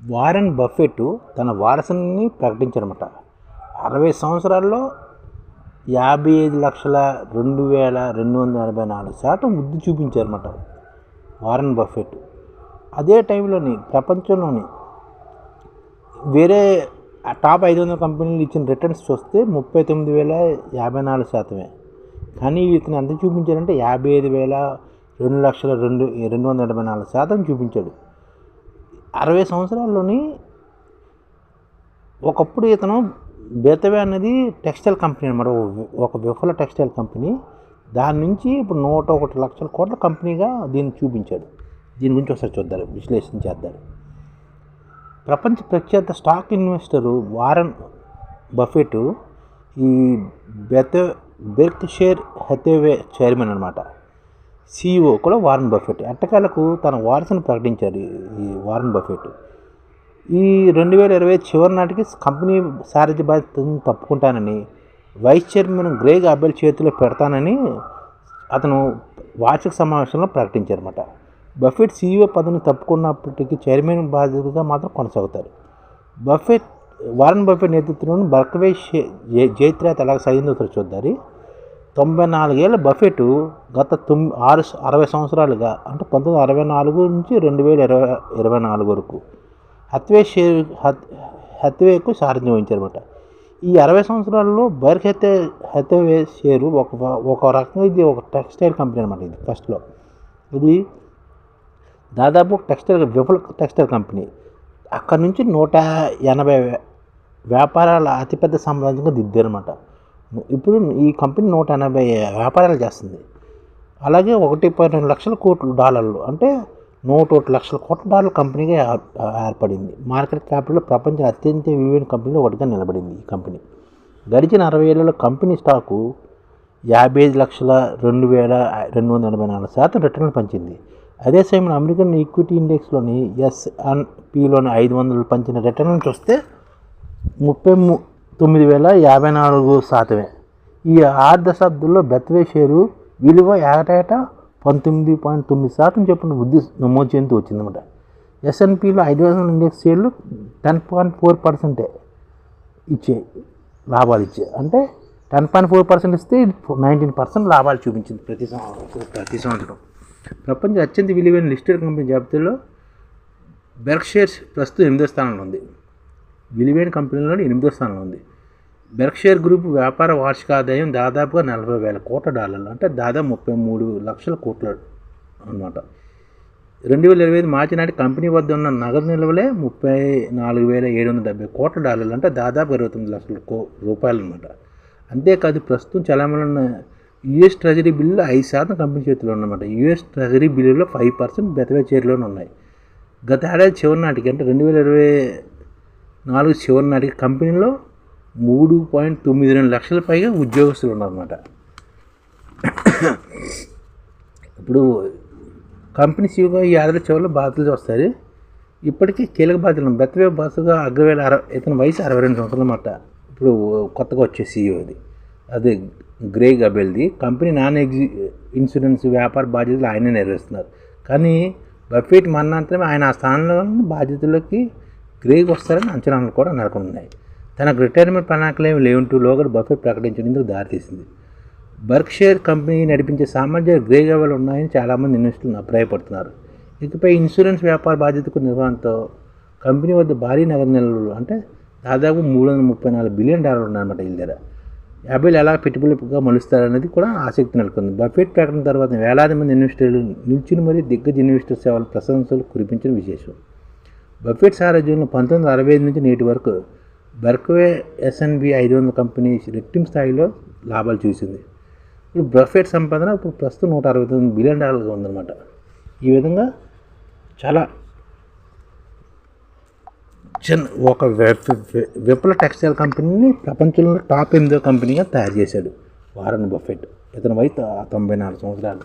Warren Buffett తన వారసుని ప్రకటించారన్నమాట అరవై సంవత్సరాల్లో యాభై ఐదు లక్షల రెండు వేల రెండు వందల ఎనభై నాలుగు శాతం వృద్ధి చూపించారన్నమాట వారెన్ బఫెట్ అదే టైంలోని ప్రపంచంలోని వేరే ఆ టాప్ ఐదు వందల కంపెనీలు ఇచ్చిన రిటర్న్స్ చూస్తే ముప్పై తొమ్మిది వేల యాభై నాలుగు శాతమే. కానీ ఇతను ఎంత చూపించారంటే యాభై ఐదు వేల రెండు లక్షల రెండు రెండు వందల ఎనభై నాలుగు శాతం చూపించాడు. అరవై సంవత్సరాల్లోని ఒకప్పుడు ఇతను బేతవే అనేది టెక్స్టైల్ కంపెనీ అనమాట ఒక విఫల టెక్స్టైల్ కంపెనీ. దాని నుంచి ఇప్పుడు నూట ఒకటి లక్షల కోట్ల కంపెనీగా దీన్ని చూపించాడు. దీని గురించి ఒకసారి చూద్దారు విశ్లేషణ చేద్దారు ప్రపంచ ప్రఖ్యాత స్టాక్ ఇన్వెస్టరు వారన్ బఫెట్ ఈ బెత బెర్క్ షేర్ హెతేవే చైర్మన్ అనమాట సిఇఓ కూడా వారన్ బఫెట్ ఎట్టకాలకు తన వారసును ప్రకటించారు ఈ- వారన్ బఫెట్ ఈ రెండు వేల ఇరవై చివరి నాటికి కంపెనీ సారథ్య బాధ్యతను తప్పుకుంటానని వైస్ చైర్మన్ గ్రేగ్ అబెల్ చేతిలో పెడతానని అతను వార్షిక సమావేశంలో ప్రకటించారన్నమాట. బఫెట్ సీఈఓ పదవిని తప్పుకున్నప్పటికీ చైర్మన్ బాధ్యతగా మాత్రం కొనసాగుతారు. బఫెట్ వారన్ బఫెట్ నేతృత్వంలోని బర్క్వే జై- జైత్రాత్ ఎలా సాగిందో చూద్దారు తొంభై నాలుగేళ్ళ బఫెట్ గత తొమ్ ఆరు అరవై సంవత్సరాలుగా అంటే పంతొమ్మిది అరవై నాలుగు నుంచి రెండు వేల ఇరవై ఇరవై నాలుగు వరకు హత్వే షేర్ హత్ హత్వేకు సారథ్యం వహించారన్నమాట. ఈ అరవై సంవత్సరాల్లో బర్క్ హెతే హత్వే షేరు ఒక ఒక రకంగా ఇది ఒక టెక్స్టైల్ కంపెనీ అనమాట ఇది ఫస్ట్లో. ఇది దాదాపు టెక్స్టైల్ విఫల టెక్స్టైల్ కంపెనీ. అక్కడ నుంచి నూట ఎనభై వ్యాపారాల అతిపెద్ద సామ్రాజ్యంగా దిద్దారన్నమాట. ఇప్పుడు ఈ కంపెనీ నూట ఎనభై వ్యాపారాలు చేస్తుంది. అలాగే ఒకటి పాయింట్ రెండు లక్షల కోట్లు డాలర్లు. అంటే నూట ఒకటి లక్షల కోట్ల డాలర్ల కంపెనీగా ఏర్పడింది. మార్కెట్ క్యాపిటల్ ప్రపంచ అత్యంత విలువైన కంపెనీలో ఒకటిగా నిలబడింది ఈ కంపెనీ. గడిచిన అరవై ఏళ్ళలో కంపెనీ స్టాకు యాభై ఐదు లక్షల రెండు వేల రెండు వందల ఎనభై నాలుగు శాతం రిటర్న్లు పంచింది. అదే సమయంలో అమెరికన్ ఈక్విటీ ఇండెక్స్లోని ఎస్ఎన్పిలోని ఐదు వందలు పంచిన రిటర్న్లు చూస్తే ముప్పై ము తొమ్మిది వేల యాభై నాలుగు శాతమే. ఈ ఆరు దశాబ్దంలో బెత్వే షేరు విలువ ఏటేటా పంతొమ్మిది పాయింట్ తొమ్మిది శాతం చొప్పున వృద్ధి నమోదు చెందుతూ వచ్చిందన్నమాట. ఎస్ఎన్పిలో ఐదు వందల ఇండెక్స్ షేర్లు టెన్ పాయింట్ ఫోర్ పర్సెంటే ఇచ్చే లాభాలు ఇచ్చే. అంటే టెన్ పాయింట్ ఫోర్ పర్సెంట్ ఇస్తే నైన్టీన్ పర్సెంట్ లాభాలు చూపించింది ప్రతి సంవత్సరం ప్రతి సంవత్సరం. ప్రపంచ అత్యంత విలువైన లిస్టెడ్ కంపెనీ జాబితాలో బెర్క్షేర్స్ ప్రస్తుతం ఎనిమిదో స్థానంలో ఉంది. విలువైన కంపెనీలలో ఎనిమిదో స్థానంలో ఉంది. బెర్క్షేర్ గ్రూప్ వ్యాపార వార్షిక ఆదాయం దాదాపుగా నలభై వేల కోట్ల డాలర్లు అంటే దాదాపు ముప్పై మూడు లక్షల కోట్ల అన్నమాట. రెండు వేల ఇరవై ఐదు మార్చి నాటి కంపెనీ వద్ద ఉన్న నగదు నిల్వలే ముప్పై నాలుగు వేల ఏడు వందల డెబ్బై కోట్ల డాలర్లు అంటే దాదాపు ఇరవై తొమ్మిది లక్షల కో రూపాయలు అనమాట అంతేకాదు ప్రస్తుతం చలామణి ఉన్న యుఎస్ ట్రెజరీ బిల్లు ఐదు శాతం కంపెనీ చేతిలో ఉన్నమాట. యుఎస్ ట్రెజరీ బిల్లులో ఫైవ్ పర్సెంట్ బెతవే చేతిలోనే ఉన్నాయి. గత ఏడాది చివరి నాటికి అంటే రెండు వేల ఇరవై నాలుగు చివరి నాటికి కంపెనీలో మూడు పాయింట్ తొమ్మిది రెండు లక్షల పైగా ఉద్యోగస్తులు ఉన్నారన్నమాట. ఇప్పుడు కంపెనీ సీఈఓగా ఈ ఏడాది చివరిలో బాధ్యతలు వస్తారు ఇప్పటికీ కీలక బాధ్యతలు బెత్తవే బాసుగా అగ్రవేల అరవై ఇతని వయసు అరవై రెండు సంవత్సరాలు అన్నమాట ఇప్పుడు కొత్తగా వచ్చే సీఈఓ అది అదే గ్రే గబెల్ది. కంపెనీ నాన్ ఎగ్జి ఇన్సూరెన్స్ వ్యాపార బాధ్యతలు ఆయనే నెరవేరుస్తున్నారు. కానీ బఫెట్ మరణాంతరమే ఆయన ఆ స్థానంలో బాధ్యతలకి గ్రేగ్ వస్తారని అంచనాలు కూడా నెలకొన్నాయి. తనకు రిటైర్మెంట్ ప్రణాళికలు ఏమి లేవంటూ లోగడ బఫెట్ ప్రకటించినందుకు దారితీసింది. బర్క్షేర్ కంపెనీ నడిపించే సామర్థ్య గ్రే లెవెల్ ఉన్నాయని చాలామంది ఇన్వెస్టర్లు అభిప్రాయపడుతున్నారు. ఇకపై ఇన్సూరెన్స్ వ్యాపార బాధ్యతకు నిర్వహణతో కంపెనీ వద్ద భారీ నగదు నిల్వలు అంటే దాదాపు మూడు వందల ముప్పై నాలుగు బిలియన్ డాలర్లు ఉన్నాయన్నమాట వీళ్ళ దగ్గర యాభైలు ఎలా పెట్టుబడిగా మలుస్తారనేది కూడా ఆసక్తి నెలకొంది. బఫెట్ ప్రకటన తర్వాత వేలాది మంది ఇన్వెస్టర్లు నిల్చుని మరియు దిగ్గజ ఇన్వెస్టర్ సేవల ప్రశంసలు కురిపించిన విశేషం. బఫెట్ సారథ్యంలో పంతొమ్మిది వందల అరవై ఐదు నుంచి నేటి వరకు బర్క్వే ఎస్ఎన్బి ఐదు వందల కంపెనీ రెట్టింపు స్థాయిలో లాభాలు చూసింది. ఇప్పుడు బఫెట్ సంపాదన ఇప్పుడు ప్రస్తుతం నూట అరవై తొమ్మిది బిలియన్ డాలర్గా ఉందన్నమాట. ఈ విధంగా చాలా చిన్న ఒక విప్ల టెక్స్టైల్ కంపెనీని ప్రపంచంలో టాప్ ఎనిమిదో కంపెనీగా తయారు చేశాడు వారన్ బఫెట్. ఇతని వయసు తొంభై నాలుగు సంవత్సరాలు.